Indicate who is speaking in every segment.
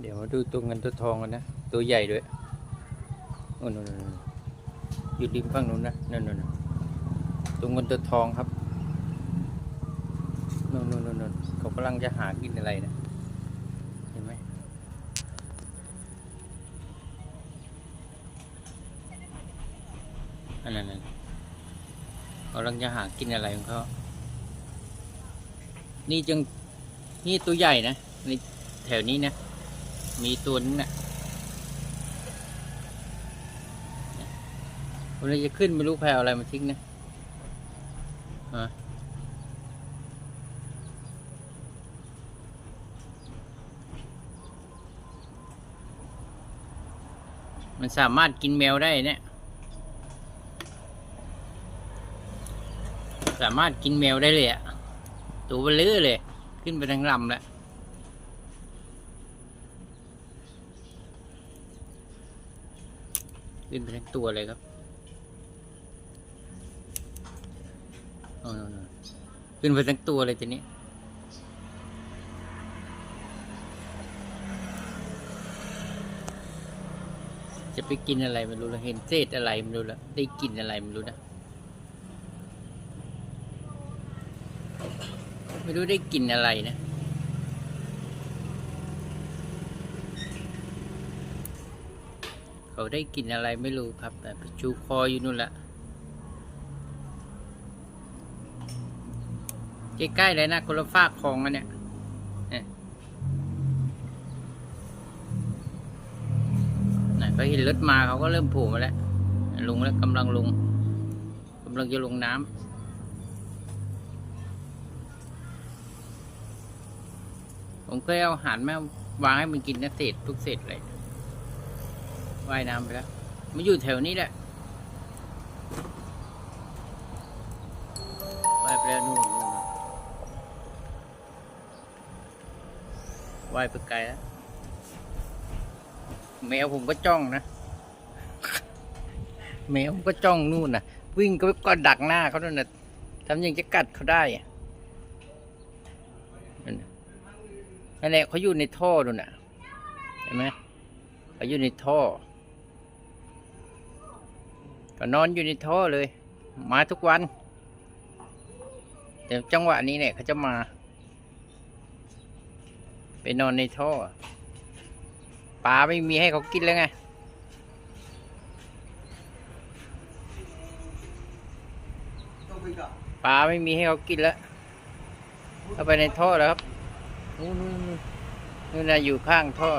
Speaker 1: เดี๋ยวมาดูตัวเงินตัวทองกันนะ ตัวใหญ่ด้วยโอ้นนนอยู่ริมฝั่งนู้นนะนั่นนั่นตัวเงินตัวทองครับนู่นนู่นนู่นนู่นเขากำลังจะหากินอะไรนะเห็นไหมอันนั้นเขากำลังจะหากินอะไรของเขานี่จึงนี่ตัวใหญ่นะในแถวนี้นะ มีตัวนึงนะ่ะวันนี้จะขึ้นไม่รู้ใครอะไรมาทิ้งนะฮะมันสามารถกินแมวได้เนี่ย สามารถกินแมวได้เลยอะตัวเบลอเลย ขึ้นไปทั้งลำแล้ว ขึ้นไปทั้งตัวเลยครับโอ้โน่นๆขึ้นไปทั้งตัวเลยทีนี้จะไปกินอะไรไม่รู้ละเห็นเศษอะไรไม่รู้ละได้กินอะไรไม่รู้นะไม่รู้ได้กินอะไรนะ เขาได้กินอะไรไม่รู้ครับ แต่ไปชูคออยู่นู่นแหละใกล้ๆเลยนะคนละฝากคลองกันเนี่ยเนี่ยก็เห็นรถมาเขาก็เริ่มผล่มาแล้วลงแล้วกำลังลงกำลังจะลงน้ำผมเคยเอาอาหารแม่วางให้มันกินนะเศษทุกเศษเลย ว่ายน้ำไปแล้วมาอยู่แถวนี้แหละว่ายไปแล้วนู่นนู่นว่ายไปไกลแล้ว แมวผมก็จ้องนะ แมวผมก็จ้องนู่นนะวิ่งก็ก็ดักหน้าเขาด้วยนะทำยังจะกัดเขาได้อะนั่นน่ะนั่นแหละเขาอยู่ในท่อนู่นน่ะเห็นไหมเขาอยู่ในท่อ ก็นอนอยู่ในท่อเลย มาทุกวัน แต่จังหวะนี้เนี่ยเขาจะมา ไปนอนในท่อปลาไม่มีให้เขากินแล้วไงปลาไม่มีให้เขากินแล้วเข้าไปในท่อแล้วครับนู่นนู่นนู่นนู่นนะอยู่ข้างท่อ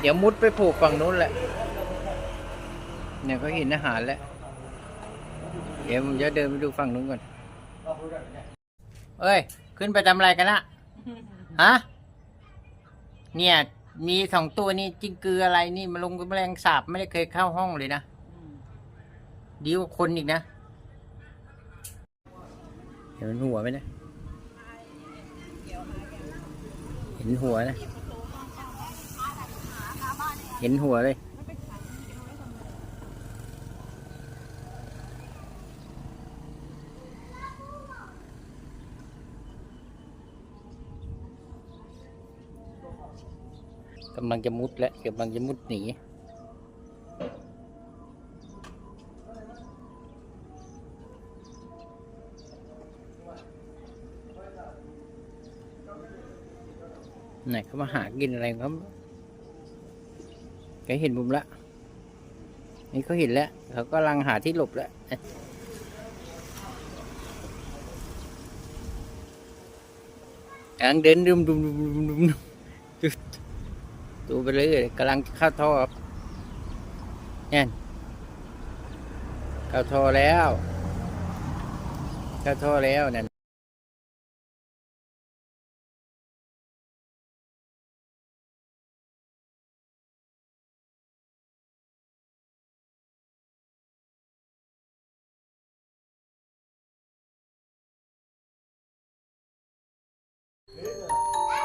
Speaker 1: เดี๋ยวมุดไปผูกฝั่งนู้นแหละ เนี่ยเขาเห็นอาหารแล้ว เดี๋ยวผมจะเดินไปดูฝั่งนู้นก่อน เอ้ย ขึ้นไปทำอะไรกันนะฮะ เนี่ย มีสองตัวนี่จิงกืออะไรนี่มาลงกับแมลงสาบไม่ได้เคยเข้าห้องเลยนะ ดีกว่าคนอีกนะ เห็นหัวไหมนะเห็นหัวนะ เห็นหัวเลย กำลังจะมุดแล้วกำลังจะมุดหนีไหนเขามาหากินอะไรของเขาแกเห็นมุมละนี่เขาเห็นแล้วเขากำลังหาที่หลบแล้วกำลังเดินดุมดุมดุมดุมดุม ดูไปเรื่อยกำลังเข้าท่อเนี่ยเข้าท่อแล้วเข้าท่อแล้วเนั่น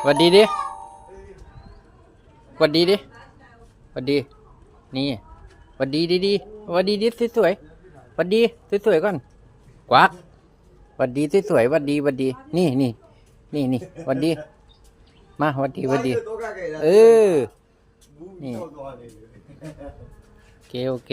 Speaker 1: สวัสดีดิ หวัดดีดิหวัดดี นี่หวัดดีดีดีหวัดดีดิสวยๆหวัดดีสวยๆก่อนกวักหวัดดีสวยๆหวัดดีหวัดดี นี่นี่นี่นี่หวัดดี มาหวัดดีหวัดดี เออ นี่โอเคโอเค